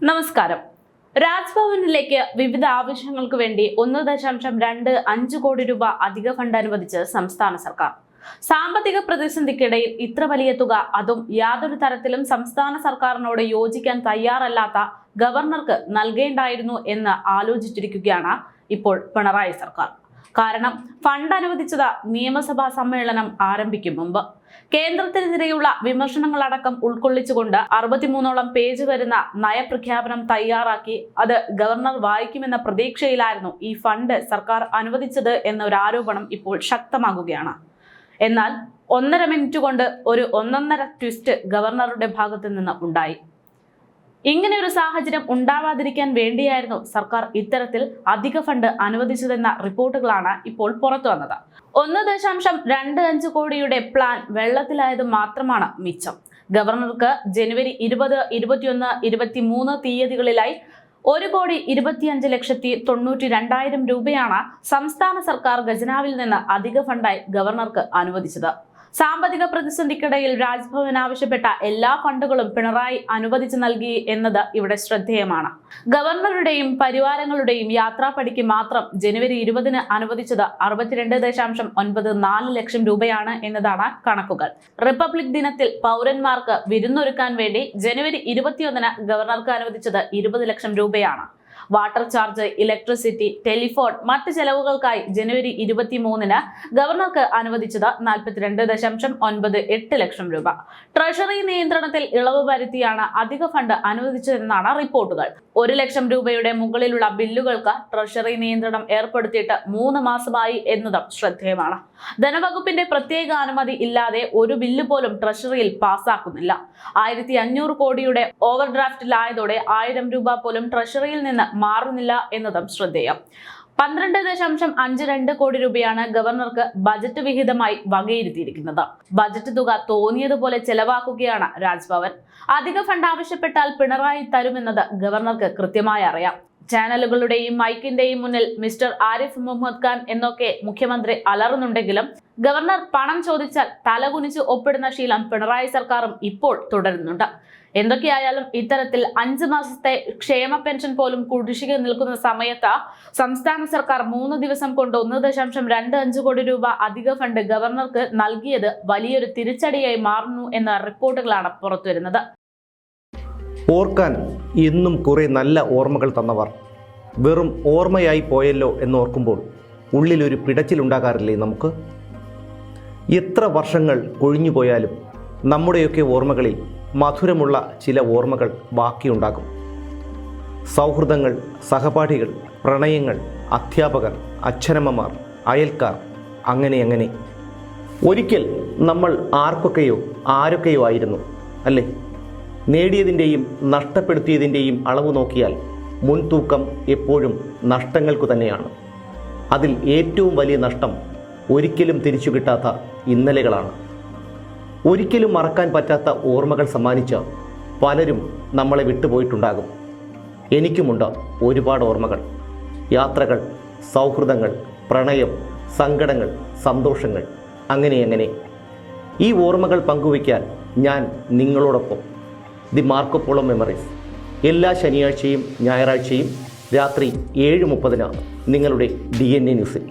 നമസ്കാരം. രാജ്ഭവനിലേക്ക് വിവിധ ആവശ്യങ്ങൾക്ക് വേണ്ടി ഒന്ന് ദശാംശം രണ്ട് അഞ്ച് കോടി രൂപ അധിക ഫണ്ട് അനുവദിച്ച് സംസ്ഥാന സർക്കാർ. സാമ്പത്തിക പ്രതിസന്ധിക്കിടയിൽ ഇത്ര വലിയ തുക അതും യാതൊരു തരത്തിലും സംസ്ഥാന സർക്കാരിനോട് യോജിക്കാൻ തയ്യാറല്ലാത്ത ഗവർണർക്ക് നൽകേണ്ടായിരുന്നു എന്ന് ആലോചിച്ചിരിക്കുകയാണ് ഇപ്പോൾ പിണറായി സർക്കാർ. കാരണം ഫണ്ട് അനുവദിച്ചത് നിയമസഭാ സമ്മേളനം ആരംഭിക്കും മുമ്പ്. കേന്ദ്രത്തിനെതിരെയുള്ള വിമർശനങ്ങളടക്കം ഉൾക്കൊള്ളിച്ചുകൊണ്ട് അറുപത്തിമൂന്നോളം പേജ് വരുന്ന നയപ്രഖ്യാപനം തയ്യാറാക്കി അത് ഗവർണർ വായിക്കുമെന്ന പ്രതീക്ഷയിലായിരുന്നു ഈ ഫണ്ട് സർക്കാർ അനുവദിച്ചത് എന്നൊരു ആരോപണം ഇപ്പോൾ ശക്തമാകുകയാണ്. എന്നാൽ ഒന്നര മിനിറ്റ് കൊണ്ട് ഒരു ഒന്നൊന്നര ട്വിസ്റ്റ് ഗവർണറുടെ ഭാഗത്തു നിന്ന് ഉണ്ടായി. ഇങ്ങനെ ഒരു സാഹചര്യം ഉണ്ടാവാതിരിക്കാൻ വേണ്ടിയായിരുന്നു സർക്കാർ ഇത്തരത്തിൽ അധിക ഫണ്ട് അനുവദിച്ചതെന്ന റിപ്പോർട്ടുകളാണ് ഇപ്പോൾ പുറത്തു വന്നത്. ഒന്ന് ദശാംശം രണ്ട് അഞ്ച് കോടിയുടെ പ്ലാൻ വെള്ളത്തിലായത് മാത്രമാണ് മിച്ചം. ഗവർണർക്ക് ജനുവരി ഇരുപത് ഇരുപത്തിയൊന്ന് ഇരുപത്തിമൂന്ന് തീയതികളിലായി ഒരു കോടി ഇരുപത്തിയഞ്ച് ലക്ഷത്തി തൊണ്ണൂറ്റി രണ്ടായിരം രൂപയാണ് സംസ്ഥാന സർക്കാർ ഖജനാവിൽ നിന്ന് അധിക ഫണ്ടായി ഗവർണർക്ക് അനുവദിച്ചത്. സാമ്പത്തിക പ്രതിസന്ധിക്കിടയിൽ രാജ്ഭവൻ ആവശ്യപ്പെട്ട എല്ലാ ഫണ്ടുകളും പിണറായി അനുവദിച്ചു നൽകി എന്നത് ഇവിടെ ശ്രദ്ധേയമാണ്. ഗവർണറുടെയും പരിവാരങ്ങളുടെയും യാത്രാപ്പടിക്ക് മാത്രം ജനുവരി ഇരുപതിന് അനുവദിച്ചത് അറുപത്തിരണ്ട് ദശാംശം ഒൻപത് നാല് ലക്ഷം രൂപയാണ് എന്നതാണ് കണക്കുകൾ. റിപ്പബ്ലിക് ദിനത്തിൽ പൗരന്മാർക്ക് വിരുന്നൊരുക്കാൻ വേണ്ടി ജനുവരി ഇരുപത്തിയൊന്നിന് ഗവർണർക്ക് അനുവദിച്ചത് ഇരുപത് ലക്ഷം രൂപയാണ്. വാട്ടർ ചാർജ് ഇലക്ട്രിസിറ്റി ടെലിഫോൺ മറ്റ് ചെലവുകൾക്കായി ജനുവരി ഇരുപത്തി മൂന്നിന് ഗവർണർക്ക് അനുവദിച്ചത് നാൽപ്പത്തിരണ്ട് ദശാംശം ഒൻപത് എട്ട് ലക്ഷം രൂപ. ട്രഷറി നിയന്ത്രണത്തിൽ ഇളവ് വരുത്തിയാണ് അധിക ഫണ്ട് അനുവദിച്ചതെന്നാണ് റിപ്പോർട്ടുകൾ. ഒരു ലക്ഷം രൂപയുടെ മുകളിലുള്ള ബില്ലുകൾക്ക് ട്രഷറി നിയന്ത്രണം ഏർപ്പെടുത്തിയിട്ട് മൂന്ന് മാസമായി എന്നതും ശ്രദ്ധേയമാണ്. ധനവകുപ്പിന്റെ പ്രത്യേക അനുമതി ഇല്ലാതെ ഒരു ബില്ല് പോലും ട്രഷറിയിൽ പാസ്സാക്കുന്നില്ല ആയിരത്തി അഞ്ഞൂറ് കോടിയുടെ ഓവർ ഡ്രാഫ്റ്റിലായതോടെ ആയിരം രൂപ പോലും ട്രഷറിയിൽ നിന്ന് മാറുന്നില്ല എന്നതും ശ്രദ്ധേയം. പന്ത്രണ്ട് ദശാംശം അഞ്ച് രണ്ട് കോടി രൂപയാണ് ഗവർണർക്ക് ബജറ്റ് വിഹിതമായി വകയിരുത്തിയിരിക്കുന്നത്. ബജറ്റ് തുക തോന്നിയതുപോലെ ചെലവാക്കുകയാണ് രാജ്ഭവൻ. അധിക ഫണ്ട് ആവശ്യപ്പെട്ടാൽ പിണറായി തരുമെന്നത് ഗവർണർക്ക് കൃത്യമായി അറിയാം. ചാനലുകളുടെയും മൈക്കിന്റെയും മുന്നിൽ മിസ്റ്റർ ആരിഫ് മുഹമ്മദ് ഖാൻ എന്നൊക്കെ മുഖ്യമന്ത്രി അലറുന്നുണ്ടെങ്കിലും ഗവർണർ പണം ചോദിച്ചാൽ തലകുനിച്ച് ഒപ്പിടുന്ന ശീലം പിണറായി സർക്കാരും ഇപ്പോൾ തുടരുന്നുണ്ട്. എന്തൊക്കെയായാലും ഇത്തരത്തിൽ അഞ്ച് മാസത്തെ ക്ഷേമ പെൻഷൻ പോലും കുടിശ്ശിക നിൽക്കുന്ന സമയത്ത് സംസ്ഥാന സർക്കാർ മൂന്ന് ദിവസം കൊണ്ട് ഒന്ന് ദശാംശം രണ്ട് അഞ്ച് കോടി രൂപ അധിക ഫണ്ട് ഗവർണർക്ക് നൽകിയത് വലിയൊരു തിരിച്ചടിയായി മാറുന്നു എന്ന റിപ്പോർട്ടുകളാണ് പുറത്തുവരുന്നത്. ഓർക്കാൻ എന്നും കുറേ നല്ല ഓർമ്മകൾ തന്നവർ. വെറും ഓർമ്മയായി പോയല്ലോ എന്നോർക്കുമ്പോൾ ഉള്ളിലൊരു പിടച്ചിലുണ്ടാകാറില്ലേ നമുക്ക്? എത്ര വർഷങ്ങൾ കൊഴിഞ്ഞു പോയാലും നമ്മുടെയൊക്കെ ഓർമ്മകളിൽ മധുരമുള്ള ചില ഓർമ്മകൾ ബാക്കിയുണ്ടാകും. സൗഹൃദങ്ങൾ സഹപാഠികൾ പ്രണയങ്ങൾ അധ്യാപകർ അച്ഛനമ്മമാർ അയൽക്കാർ അങ്ങനെ അങ്ങനെ. ഒരിക്കൽ നമ്മൾ ആർക്കൊക്കെയോ ആരൊക്കെയോ ആയിരുന്നു അല്ലേ? നേടിയതിന്റെയും നഷ്ടപ്പെടുത്തിയതിന്റെയും അളവ് നോക്കിയാൽ മുൻതൂക്കം എപ്പോഴും നഷ്ടങ്ങൾക്കു തന്നെയാണ്. അതിൽ ഏറ്റവും വലിയ നഷ്ടം ഒരിക്കലും തിരിച്ചു കിട്ടാത്ത ഇന്നലകളാണ്. ഒരിക്കലും മറക്കാൻ പറ്റാത്ത ഓർമ്മകൾ സമ്മാനിച്ച പലരും നമ്മളെ വിട്ടുപോയിട്ടുണ്ടാകും. എനിക്കുമുണ്ട് ഒരുപാട് ഓർമ്മകൾ. യാത്രകൾ സൗഹൃദങ്ങൾ പ്രണയം സങ്കടങ്ങൾ സന്തോഷങ്ങൾ അങ്ങനെ അങ്ങനെ. ഈ ഓർമ്മകൾ പങ്കുവയ്ക്കാൻ ഞാൻ നിങ്ങളോടൊപ്പം. ദി മാർക്കോപോളോ മെമ്മറീസ് എല്ലാ ശനിയാഴ്ചയും ഞായറാഴ്ചയും രാത്രി ഏഴ് മുപ്പതിനാണ് നിങ്ങളുടെ ഡി എൻ എ ന്യൂസിൽ